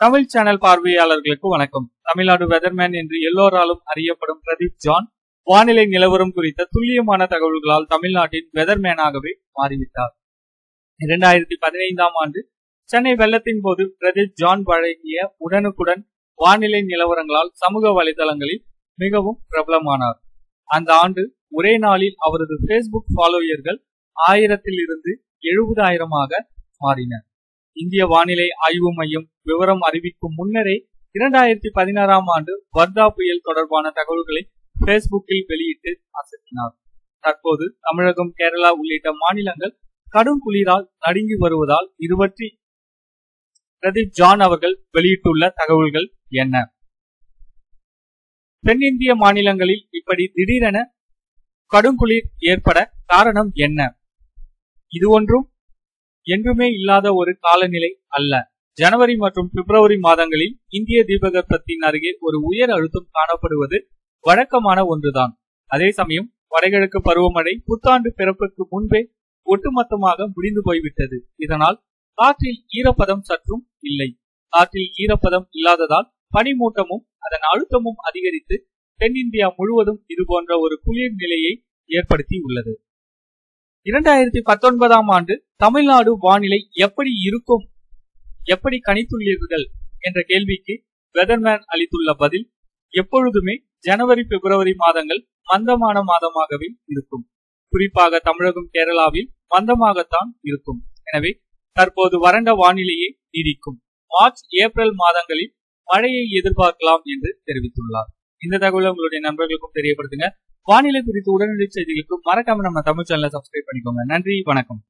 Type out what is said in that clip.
Tamil channel பார்வையாளர்களுக்கு வணக்கம். Tamil Nadu weatherman என்று எல்லோராலும் அறியப்படும் பிரதீப் ஜான் வானிலை நிலவரம் குறித்த துல்லியமான தகவல்களால் தமிழ்நாட்டின் வெதர்மேனாகவே மாறிவிட்டார். இரண்டாயிரத்தி பதினைந்தாம் ஆண்டு சென்னை வெள்ளத்தின் போது பிரதீப் ஜான் வழங்கிய உடனுக்குடன் வானிலை நிலவரங்களால் சமூக வலைதளங்களில் மிகவும் பிரபலமானார். அந்த ஆண்டு ஒரே நாளில் அவரது பேஸ்புக் ஃபாலோயர்கள் ஆயிரத்தில் இருந்து எழுபதாயிரமாக மாறினர் இந்திய வானிலை ஆய்வு மையம் விவரம் அறிவிக்கும் முன்னரே இரண்டாயிரத்தி பதினாறாம் ஆண்டு வர்தா புயல் தொடர்பான தகவல்களை பேஸ்புக்கில் வெளியிட்டு அசத்தினார் தற்போது தமிழகம் கேரளா உள்ளிட்ட மாநிலங்கள் கடும் குளிரால் நடுங்கி வருவதால் இது பிரதீப் ஜான் அவர்கள் வெளியிட்டுள்ள தகவல்கள் என்ன? தென்னிந்திய மாநிலங்களில் இப்படி திடீரென கடுங்குளிர் ஏற்பட காரணம் என்ன? இது ஒன்றும் என்றுமே இல்லாத ஒரு காலநிலை அல்ல. ஜனவரி மற்றும் பிப்ரவரி மாதங்களில் இந்திய தீபகற்பத்தின் அருகே ஒரு உயர் அழுத்தம் காணப்படுவது வழக்கமான ஒன்றுதான். அதே சமயம் வடகிழக்கு பருவமழை புத்தாண்டு பிறப்புக்கு முன்பே ஒட்டுமொத்தமாக முடிந்து போய்விட்டது. இதனால் காற்றில் ஈரப்பதம் சற்றும் இல்லை. காற்றில் ஈரப்பதம் இல்லாததால் பனிமூட்டமும் அதன் அழுத்தமும் அதிகரித்து தென்னிந்தியா முழுவதும் இது போன்ற ஒரு குளிர் நிலையை ஏற்படுத்தி உள்ளது இரண்டாயிரத்தி பத்தொன்பதாம் ஆண்டு தமிழ்நாடு வானிலை எப்படி இருக்கும்? எப்படி கணித்துள்ளீர்கள்? என்ற கேள்விக்கு வெதர்மேன் அளித்துள்ள பதில் எப்பொழுதுமே ஜனவரி பிப்ரவரி மாதங்கள் மந்தமான மாதமாகவே இருக்கும். குறிப்பாக தமிழகம் கேரளாவில் மந்தமாகத்தான் இருக்கும். எனவே தற்போது வறண்ட வானிலையே நீடிக்கும். மார்ச் ஏப்ரல் மாதங்களில் மழையை எதிர்பார்க்கலாம் என்று தெரிவித்துள்ளார். இந்த தகவலை உங்களுடைய நண்பர்களுக்கும் தெரியப்படுத்துங்க. வானிலை குறித்து உடனடி செய்திகளுக்கு மறக்காம நம்ம தமிழ் சேனலை சப்ஸ்கிரைப் பண்ணிக்கோங்க. நன்றி வணக்கம்.